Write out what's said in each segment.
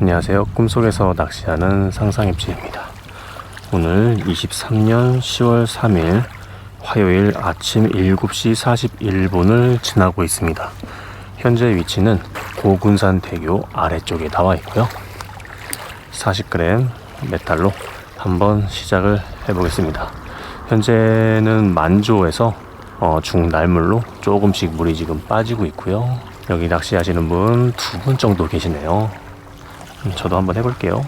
안녕하세요. 꿈속에서 낚시하는 상상입지입니다. 오늘 23년 10월 3일 화요일 아침 7시 41분을 지나고 있습니다. 현재 위치는 고군산 대교 아래쪽에 나와 있고요. 40g 메탈로 한번 시작을 해보겠습니다. 현재는 만조에서 어, 중날물로 조금씩 물이 지금 빠지고 있고요. 여기 낚시하시는 분 두 분 정도 계시네요. 음, 저도 한번 해볼게요.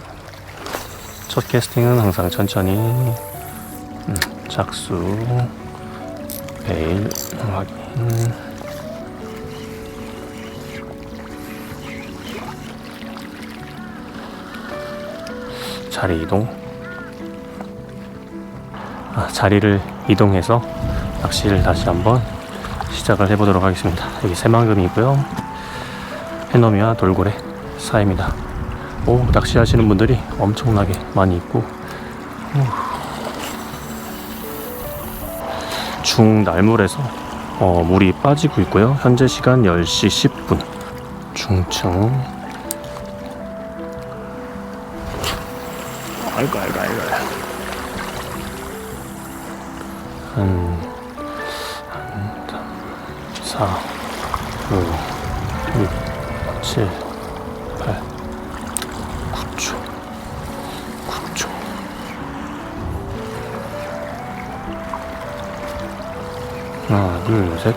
첫 캐스팅은 항상 천천히 음, 작수 베일 확인 자리 이동 아, 자리를 이동해서 낚시를 다시 한번 시작을 해보도록 하겠습니다. 여기 새만금이고요. 해넘이와 돌고래 사이입니다. 오 낚시하시는 분들이 엄청나게 많이 있고. 우. 중날물에서 어, 물이 빠지고 있고요. 현재 시간 10시 10분. 중층 아이고 아이고 아이고. 한, 한 4, 5, 6, 7, 둘 셋.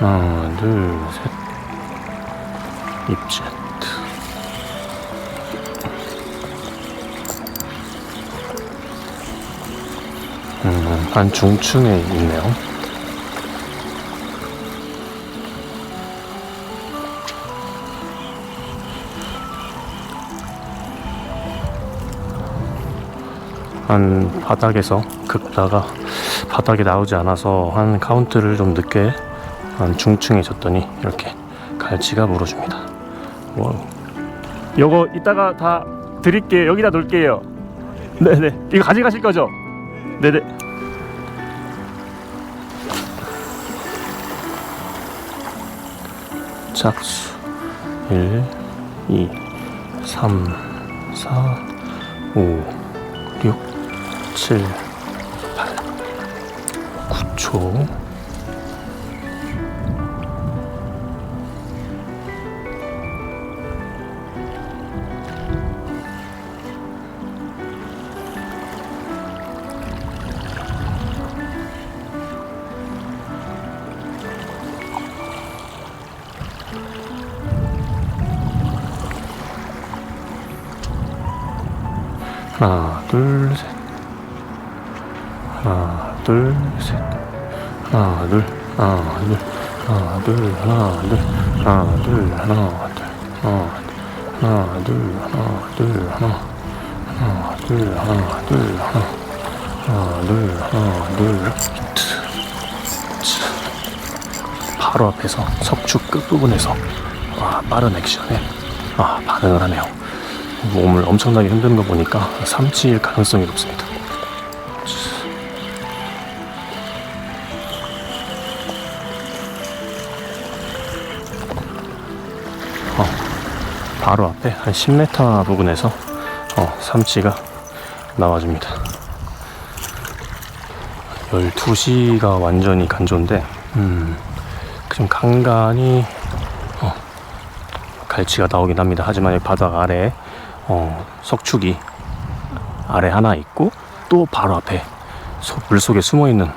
하나 둘 셋. 입제 음, 한 중층에 있네요. 한 바닥에서 긁다가 바닥에 나오지 않아서 한 카운트를 좀 늦게 한 중층에 졌더니 이렇게 갈치가 물어줍니다. 와우. 요거 이따가 다 드릴게요. 여기다 놓을게요. 네네. 이거 가져가실 거죠? 네네. 작수 1, 2, 3, 4, 5, 6, 7, 8, 9초. 하나 둘 셋 하나 둘셋. 하나 둘 하나 둘. 하나 둘 하나 둘. 하나 둘 하나 둘. 하나 둘 하나 둘 하나. 하나 둘 하나 둘 하나. 하나 둘 하나 둘. 바로 앞에서 석축 끝부분에서 와, 빠른 액션에 아, 반응을 하네요. 몸을 엄청나게 흔드는 거 보니까 삼치일 가능성이 높습니다. 바로 앞에 한 10m 부근에서 어, 삼치가 나와줍니다. 12시가 완전히 간조인데, 음, 좀 간간히 어, 갈치가 나오긴 합니다. 하지만 이 바닥 아래에 어, 석축이 아래 하나 있고 또 바로 앞에 소- 물속에 숨어 있는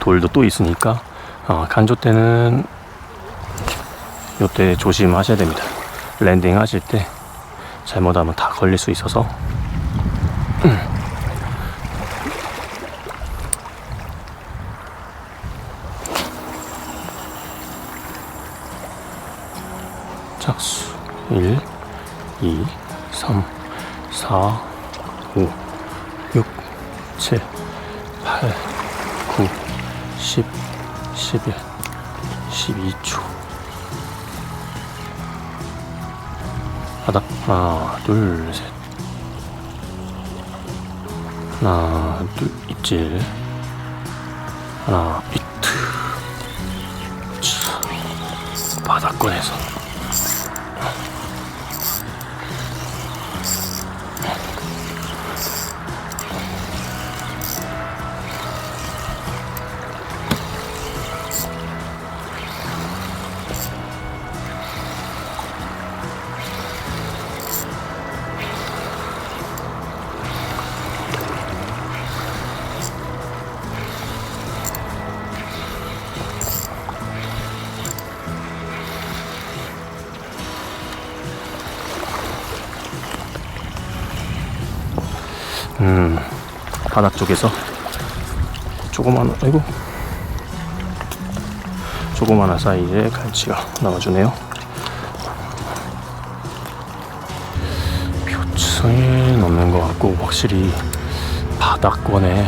돌도 또 있으니까 어, 간조 때는 요때 조심하셔야 됩니다. 랜딩 하실 때 잘못하면 다 걸릴 수 있어서. 작수. 1 2 3 4 5 6 7 8 9 10 11 12초 바닥. 하나 둘셋. 하나 둘 입질 하나 비트. 차, 바닥권에서 음, 바닥 쪽에서 조그만, 아이고. 조그마한 사이즈의 갈치가 나와주네요. 표층에 넣는 것 같고, 확실히 바닥권에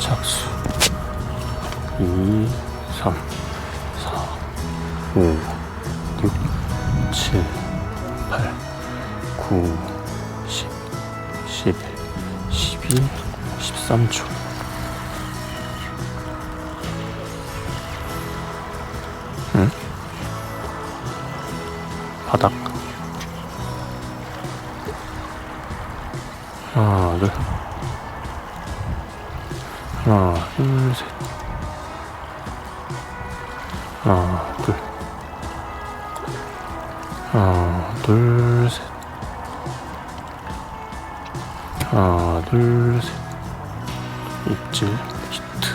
착수 2, 3, 4, 5, 6, 7, 8, 9, 10, 11, 12, 13초. 응? 바닥. 하나, 둘. 하나, 둘, 셋. 하나, 둘. 둘, 셋. 하나, 둘, 셋. 입질, 히트.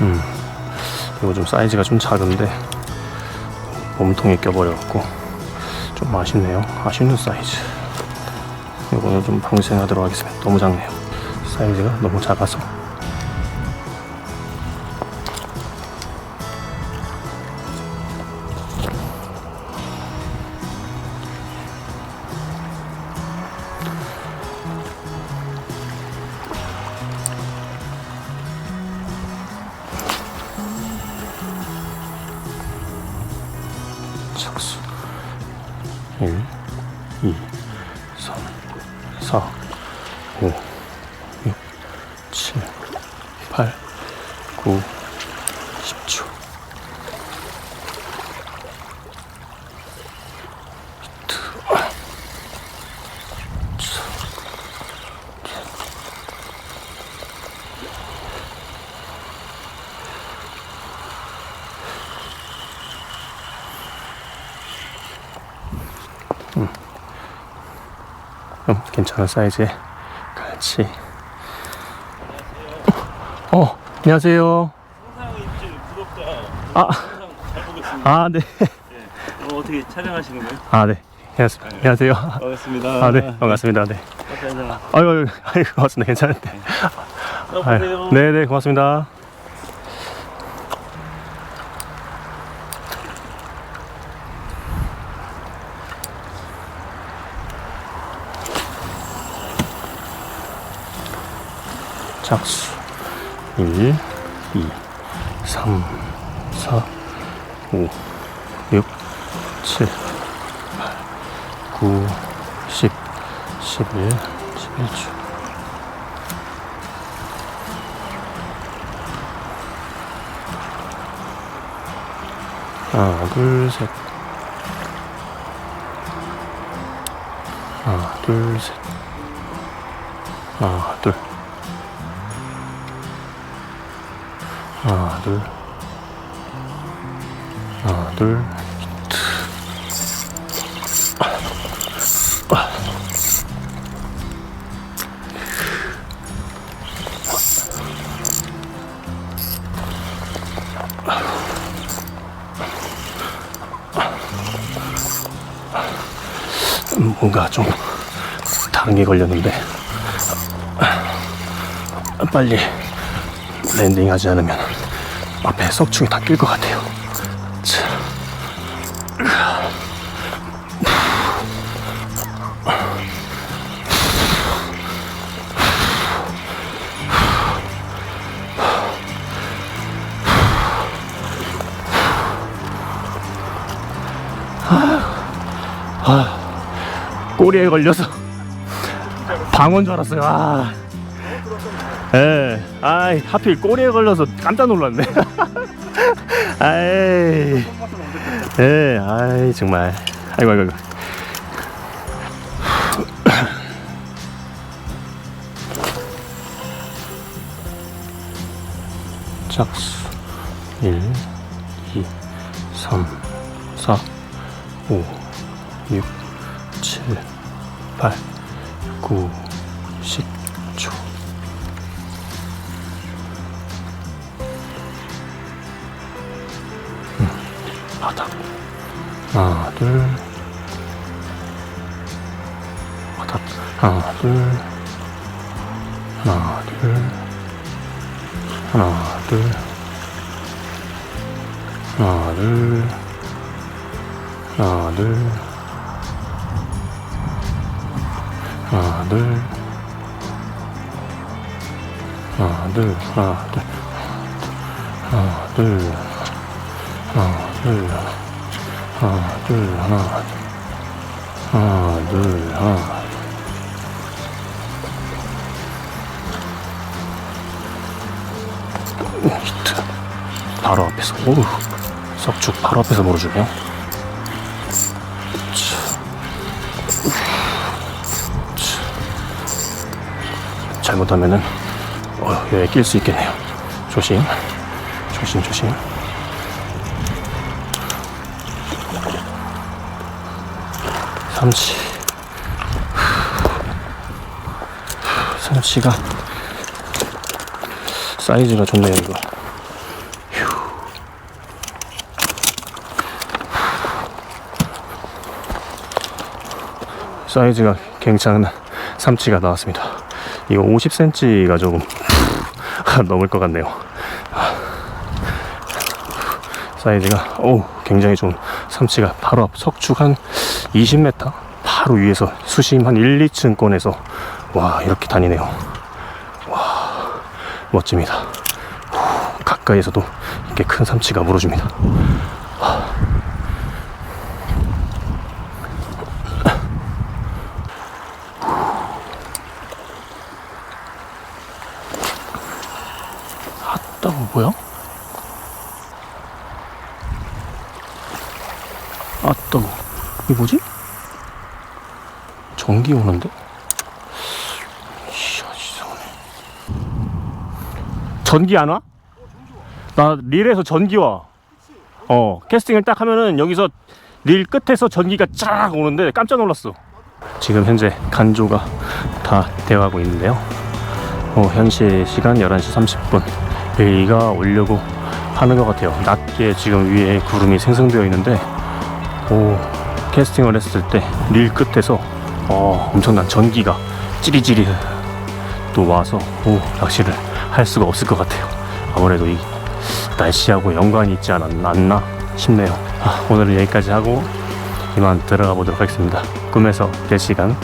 음, 이거 좀 사이즈가 좀 작은데 몸통에 껴버려갖고 좀 아쉽네요. 아쉬운 사이즈. 이거는 좀 방생하도록 하겠습니다. 너무 작네요. 사이즈가 너무 작아서. 8 9 10초. 히트 음, 괜찮은 사이즈의 갈치. 어, 안녕하세요. 항상 입질 구독자 아. 항상 잘 보겠습니다. 아, 네. 네. 어, 어떻게 촬영하시는 거예요? 아, 네. 안녕하세요. 안녕하세요. 반갑습니다. 아, 네. 반갑습니다. 네. 감사합니다. 아유, 아유, 아유, 고맙습니다. 괜찮은데. 보세요. 네, 네, 고맙습니다. 착수 1, 2, 3, 4, 5, 6, 7, 8, 9, 10, 11, 11초. 하나, 둘, 셋. 하나, 둘, 셋. 하나, 둘. 하나, 둘. 하나, 둘. 뭔가 좀 다른 게 걸렸는데 빨리 랜딩하지 않으면 앞에 석축이 다 낄 것 같아요. 자. 꼬리에 걸려서 방어인 줄 알았어요. 아. 예. 아이, 하필 꼬리에 걸려서 깜짝 놀랐네. 아이. 예, 아이, 정말. 아이고, 아이고, 아이고. 짝수 1, 2, 3, 4, 5, 6, 7, 8, 9, 10 바닥. 하나, 둘. 바닥. 하나, 둘. 하나, 둘. 하나, 둘. 하나, 둘. 하나, 둘. 하나, 둘. 하나, 둘. 하나, 둘. 하나, 둘. 하나, 둘. 하나, 둘. 하나, 하나, 둘. 하나. 히트. 바로 앞에서. 오우. 석축 바로 앞에서 물어주네요. 잘못하면은 어, 여기에 낄 수 있겠네요. 조심, 조심, 조심. 삼치, 삼치가 사이즈가 좋네요 이거. 사이즈가 괜찮은 삼치가 나왔습니다. 이거 50cm가 조금 넘을 것 같네요. 사이즈가 오 굉장히 좋은 삼치가 바로 앞 석축 한 20m 바로 위에서 수심 한 1, 2층 권에서 와 이렇게 다니네요. 와 멋집니다. 후, 가까이에서도 이렇게 큰 삼치가 물어줍니다. 아따 뭐야? 아따 이게 뭐지? 전기 오는데? 이상하네 전기 안 와? 나 릴에서 전기 와. 어 캐스팅을 딱 하면은 여기서 릴 끝에서 전기가 쫙 오는데 깜짝 놀랐어. 지금 현재 간조가 다 되어가고 있는데요. 어, 현실 시간 11시 30분 비가 오려고 하는 것 같아요. 낮게 지금 위에 구름이 생성되어 있는데 오 캐스팅을 했을 때 릴 끝에서 어, 엄청난 전기가 찌리찌리 또 와서 오 낚시를 할 수가 없을 것 같아요. 아무래도 이 날씨하고 연관이 있지 않았나 싶네요. 아, 오늘은 여기까지 하고 이만 들어가 보도록 하겠습니다. 꿈에서 될 시간